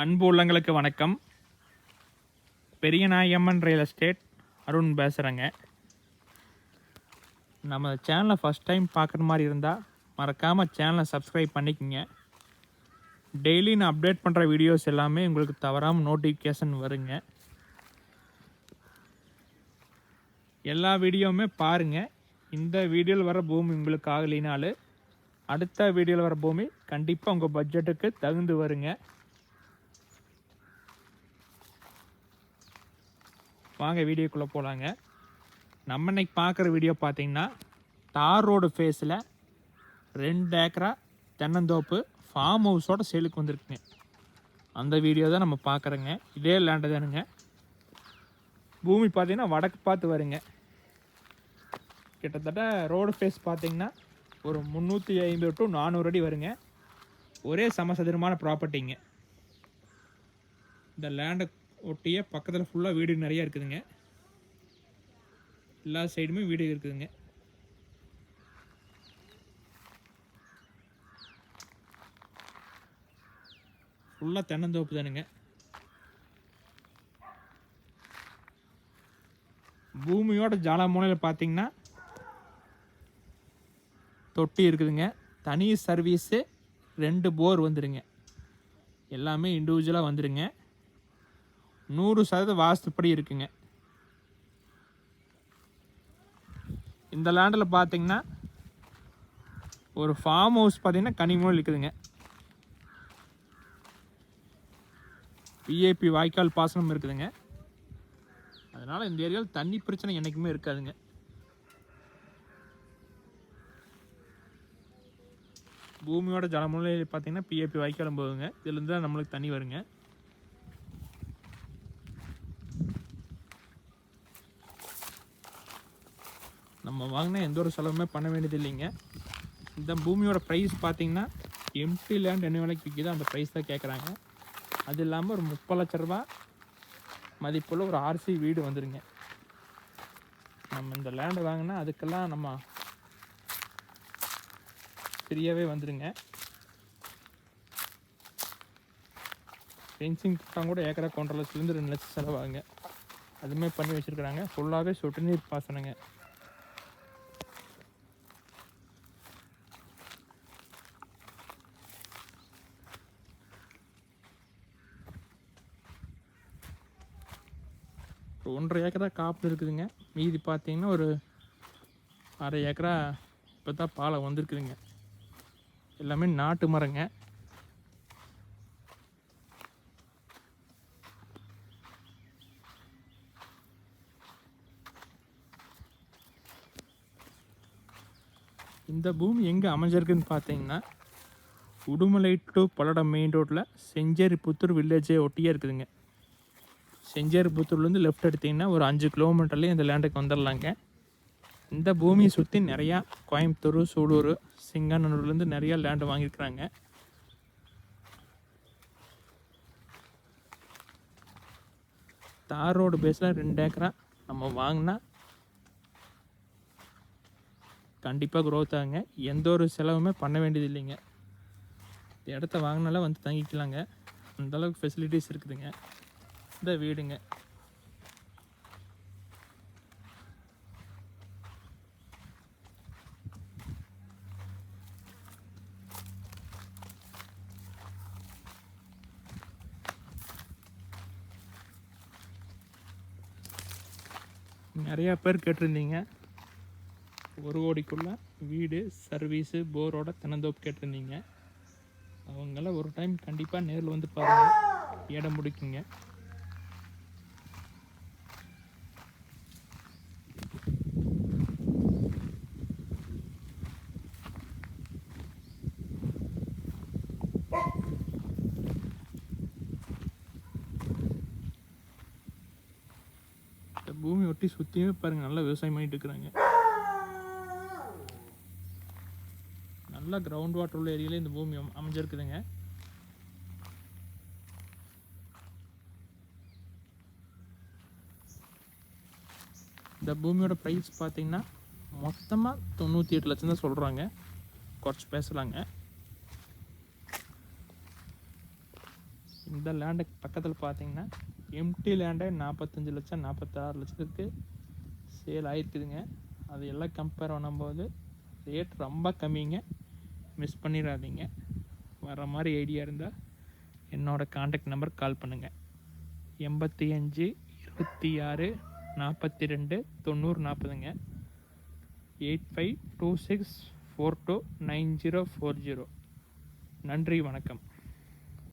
அன்பு உள்ளங்களுக்கு வணக்கம். பெரியநாயம்மன் ரியல் எஸ்டேட் அருண் பேசுகிறேங்க நம்ம சேனலை ஃபஸ்ட் டைம் பார்க்குற மாதிரி இருந்தால் மறக்காமல் சேனலை சப்ஸ்கிரைப் பண்ணிக்கோங்க. டெய்லி நான் அப்டேட் பண்ணுற வீடியோஸ் எல்லாமே உங்களுக்கு தவறாமல் நோட்டிஃபிகேஷன் வருங்க. எல்லா வீடியோவுமே பாருங்கள் இந்த வீடியோவில் வர பூமி உங்களுக்கு ஆகலினாலும் அடுத்த வீடியோவில் வர பூமி கண்டிப்பாக உங்கள் பட்ஜெட்டுக்கு தகுந்து வருங்க. வாங்க வீடியோக்குள்ளே போகலாங்க நம்ம இன்னைக்கு பார்க்குற வீடியோ பார்த்தீங்கன்னா தார் ரோடு ஃபேஸில் ரெண்டு ஏக்கரா தென்னந்தோப்பு ஃபார்ம் ஹவுஸோட சேலுக்கு வந்திருக்குங்க. அந்த வீடியோ தான் நம்ம பார்க்குறோங்க. இதே லேண்டு தானுங்க. பூமி பார்த்தீங்கன்னா வடக்கு பார்த்து வருங்க. கிட்டத்தட்ட ரோடு ஃபேஸ் பார்த்திங்கன்னா ஒரு முந்நூற்றி ஐம்பது டு நானூறு அடி வருங்க. ஒரே சமசதுரமான ப்ராப்பர்ட்டிங்க இந்த லேண்டை ஒட்டியே பக்கத்தில் ஃபுல்லாக வீடு நிறைய இருக்குதுங்க. எல்லா சைடுமே வீடு இருக்குதுங்க. ஃபுல்லாக தென்னந்தோப்பு தானுங்க. பூமியோட ஜாலமுனையில் பார்த்தீங்கன்னா தொட்டி இருக்குதுங்க. தனி சர்வீஸு ரெண்டு போர் வந்துடுங்க எல்லாமே இண்டிவிஜுவலாக வந்துடுங்க நூறு சதவீத வாஸ்துப்படி இருக்குங்க. இந்த லேண்டில் பார்த்தீங்கன்னா ஒரு ஃபார்ம் ஹவுஸ் பார்த்தீங்கன்னா கனிமூல் இருக்குதுங்க. பிஏபி வாய்க்கால் பாசனம் இருக்குதுங்க. அதனால் இந்த ஏரியாவில் தண்ணி பிரச்சனை என்றைக்குமே இருக்காதுங்க. பூமியோட ஜலமுலை பார்த்தீங்கன்னா பிஏபி வாய்க்காலம் போகுங்க இதுலேருந்து தான் நம்மளுக்கு தண்ணி வருங்க. நம்ம வாங்கினா எந்த ஒரு செலவுமே பண்ண வேண்டியது இல்லைங்க. இந்த பூமியோட ப்ரைஸ் பார்த்தீங்கன்னா எம்டி லேண்ட் என்ன விலைக்கு விற்கிதோ அந்த ப்ரைஸ் தான் கேட்குறாங்க அது இல்லாமல் ஒரு முப்பது லட்ச ரூபா மதிப்புள்ள ஒரு ஆர்சி வீடு வந்துடுங்க நம்ம இந்த லேண்டு வாங்கினா அதுக்கெல்லாம் நம்ம ஃப்ரீயாகவே வந்துடுங்க ஃபென்சிங் போட்டால் கூட ஏக்கரா கொண்டரை லட்சத்துலேருந்து ரெண்டு லட்சம் செலவாகுங்க. அதுவுமே பண்ணி வச்சுருக்குறாங்க. ஃபுல்லாகவே சொட்டு நீர் பாசனங்க. ஒரு ஒன்றரை ஏக்கரா காப்பு இருக்குதுங்க. மீதி பார்த்தீங்கன்னா ஒரு அரை ஏக்கரா இப்போ தான் பாலை வந்திருக்குதுங்க. எல்லாமே நாட்டு மரங்க. இந்த பூமி எங்கே அமைஞ்சிருக்குன்னு பார்த்தீங்கன்னா உடுமலை டு பல்லடம் மெயின் ரோட்டில் செஞ்சேரி புத்தூர் வில்லேஜே ஒட்டியே இருக்குதுங்க. செஞ்சேர் புத்தூர்லேருந்து லெஃப்ட் எடுத்தீங்கன்னா ஒரு அஞ்சு கிலோமீட்டர்லேயும் இந்த லேண்டுக்கு வந்துடலாங்க. இந்த பூமியை சுற்றி நிறையா கோயம்புத்தூர் சூலூர் சிங்கானூர்லேருந்து நிறையா லேண்டு வாங்கியிருக்கிறாங்க. தார் ரோடு பேஸில் ரெண்டு ஏக்கரா நம்ம வாங்கினா கண்டிப்பாக க்ரோத் ஆகுங்க. எந்த ஒரு செலவுமே பண்ண வேண்டியது இல்லைங்க. இந்த இடத்த வாங்கினால வந்து தங்கிக்கலாங்க. அந்தளவுக்கு ஃபெசிலிட்டிஸ் இருக்குதுங்க. இந்த வீடுங்க. நிறையா பேர் கேட்டிருந்தீங்க. ஒரு கோடிக்குள்ள வீடு சர்வீஸு போரோட தினந்தோப்பு கேட்டிருந்தீங்க. அவங்கள ஒரு டைம் கண்டிப்பாக நேரில் வந்து பாருங்கள் இடம் முடிக்குங்க இந்த சுற்றியுமே பாருங்கள் நல்லா விவசாயம் பண்ணிட்டு இருக்கிறாங்க. நல்லா கிரவுண்ட் வாட்டர் உள்ள ஏரியாலே இந்த பூமி அமைஞ்சிருக்குதுங்க. இந்த பூமியோட ப்ரைஸ் பார்த்தீங்கன்னா மொத்தமாக தொண்ணூற்றி எட்டு லட்சம் தான் சொல்கிறாங்க குறைச்சி பேசலாங்க. இந்த லேண்டுக்கு பக்கத்தில் பார்த்தீங்கன்னா எம்டி லேண்டே நாற்பத்தஞ்சு லட்சம் நாற்பத்தாறு லட்சத்துக்கு சேல் ஆகிருக்குதுங்க அது எல்லாம் கம்பேர் பண்ணும்போது ரேட் ரொம்ப கம்மிங்க. மிஸ் பண்ணிடாதீங்க. வர மாதிரி ஐடியா இருந்தால் என்னோடய காண்டாக்ட் நம்பர் கால் பண்ணுங்கள் எண்பத்தி அஞ்சு இருபத்தி ஆறு நாற்பத்தி ரெண்டு தொண்ணூறு நாற்பதுங்க eight five two six four two nine zero four zero. நன்றி வணக்கம்.